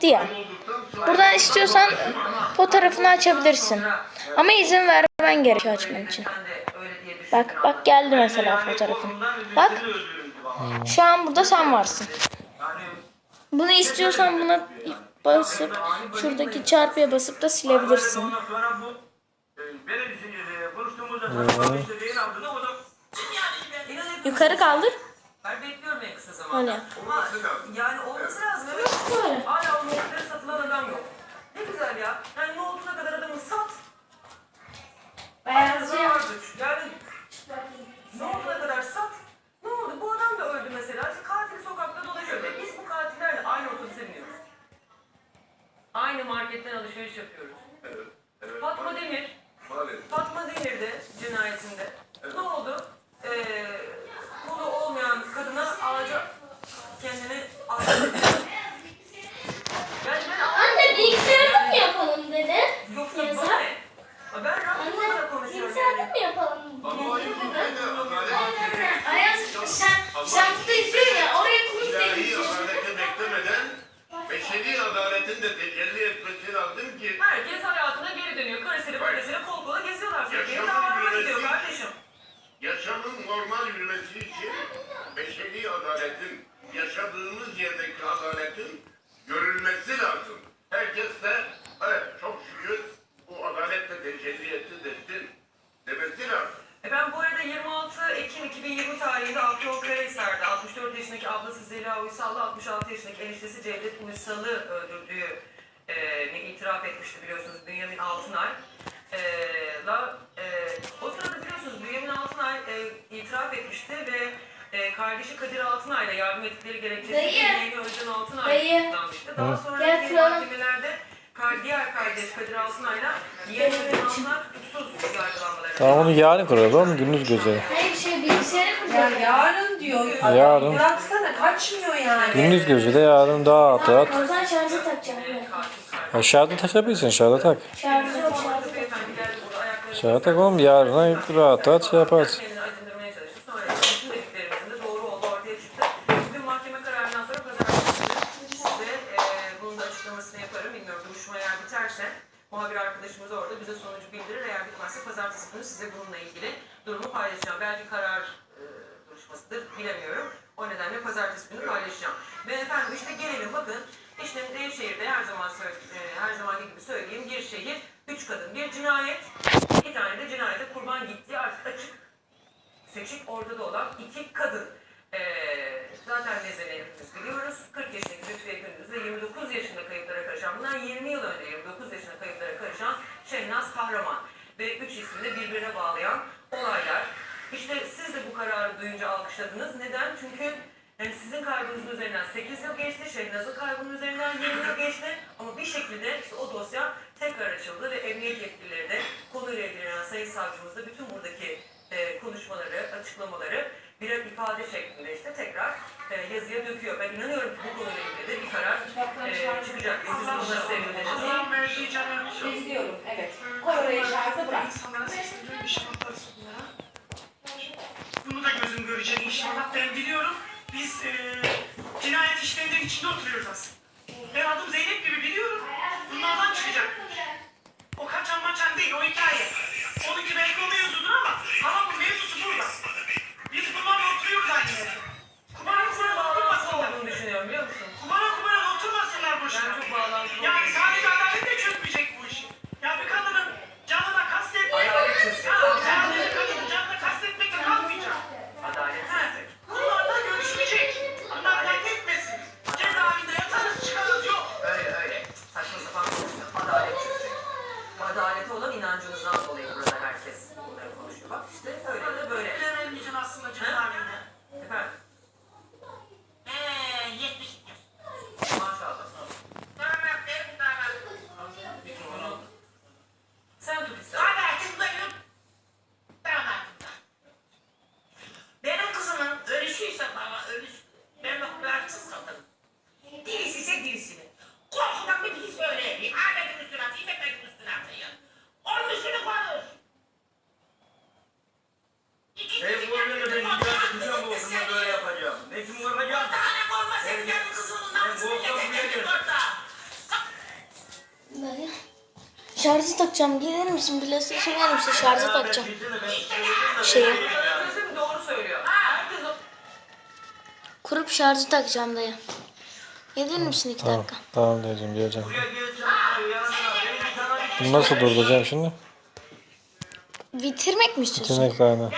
attı ya. Buradan istiyorsan fotoğrafını açabilirsin. Ama izin vermen gerekiyor açman için. Bak bak geldi mesela fotoğrafın. Bak şu an burada sen varsın. Bunu istiyorsan buna basıp şuradaki çarpıya basıp da silebilirsin. E, da Yukarı kaldır. Ben bekliyorum en kısa zamanda. Öyle yani olması lazım evet. Böyle. Yaşamın davalarına yönetimi- gidiyor kardeşim. yaşamın normal yürümesi için beşeri adaletin, yaşadığımız yerdeki adaletin görülmesi lazım. Herkes de evet çok şükür bu adaletle tecelli etti desin demesi lazım. E ben bu arada 26 Ekim 2020 tarihinde Afyon Karahisar'da 64 yaşındaki ablası Zeliha Uysal'la 66 yaşındaki eniştesi Cevdet Uysal'ı öldürdüğü e, itiraf etmişti biliyorsunuz Bünyamin Altınay. E, la, e, o sırada biliyorsunuz Bünyamin Altınay e, itiraf etmişti ve e, kardeşi Kadir Altınay'la yardım ettikleri gerekçesi Dayı. Yeğeni Özcan Altınay Dayı. tutuklanmıştı. Daha sonra Gel kralım. mahkemelerde kar- diğer kardeş Kadir Altınay'la yeğeni Özcan Altınay tutuksuz yargılanmaları. Tamam onu yarın kuralım gündüz gözü. Hayır şey bilgisayara Ya kuracağım. yarın diyor. Yarın. Bıraksana kaçmıyor yani. Gündüz gözü de yarın daha rahat rahat. O zaman şarjı takacağım. Evet, katil kardeş. Aşağıda takabilirsin aşağıda tak. Şarjı yok şarjı. Orada beyefendiler de burada ayakları Aşağıda tak oğlum yarına rahat rahat şey yaparsın. muhabir arkadaşımız orada bize sonucu bildirir. Eğer bitmezse pazartesi günü size bununla ilgili durumu paylaşacağım. Belki karar duruşmasıdır bilemiyorum. O nedenle pazartesi günü paylaşacağım. Ve efendim işte gelelim bakın. İşte Nevşehir'de her zaman her zamanki gibi söyleyeyim bir şehir, üç kadın, bir cinayet, iki tane de cinayete kurban gittiği artık açık seçik ortada olan iki kadın. Ee, zaten nezeni hepimiz biliyoruz. 40 yaşındaki Lütfiye Gündüz ve 29 yaşında kayıplara karışan, bundan 20 yıl önce 29 yaşında kayıplara karışan Şehnaz Kahraman ve üç ismini birbirine bağlayan olaylar. İşte siz de bu kararı duyunca alkışladınız. Neden? Çünkü yani sizin kaybınızın üzerinden 8 yıl geçti, Şehnaz'ın kaybının üzerinden 20 yıl geçti. Ama bir şekilde işte o dosya tekrar açıldı ve emniyet yetkilileri de konuyla ilgilenen sayın savcımız da bütün buradaki e, konuşmaları, açıklamaları birer ifade şeklinde işte tekrar e, yazıya döküyor. Ben inanıyorum ki bu konuyla ilgili de bir karar e, çıkacak. Siz buna sevindiniz. İzliyorum evet. Koy oraya şarjı bırak. İnsanlara sesleniyorum inşallah sonlara. Bunu da gözüm görecek inşallah. Ben biliyorum. Biz e, cinayet işleyenlerin içinde oturuyoruz aslında. Ben adım Zeynep gibi biliyorum. Bunlardan çıkacak. Maçan değil, o hikaye. Onunki belki o mevzudur ama ama bu mevzusu Şarjı takacağım. Gelir misin? PlayStation verir misin? Şarjı takacağım. Şeyi. Sözüm doğru söylüyor. Herkes o Kurup şarjı takacağım dayı. Gelir misin iki Tamam. dakika? Tamam diyeceğim geleceğim. Bunu nasıl durduracağım şimdi? Bitirmek mi istiyorsun? Bitirmek aynen.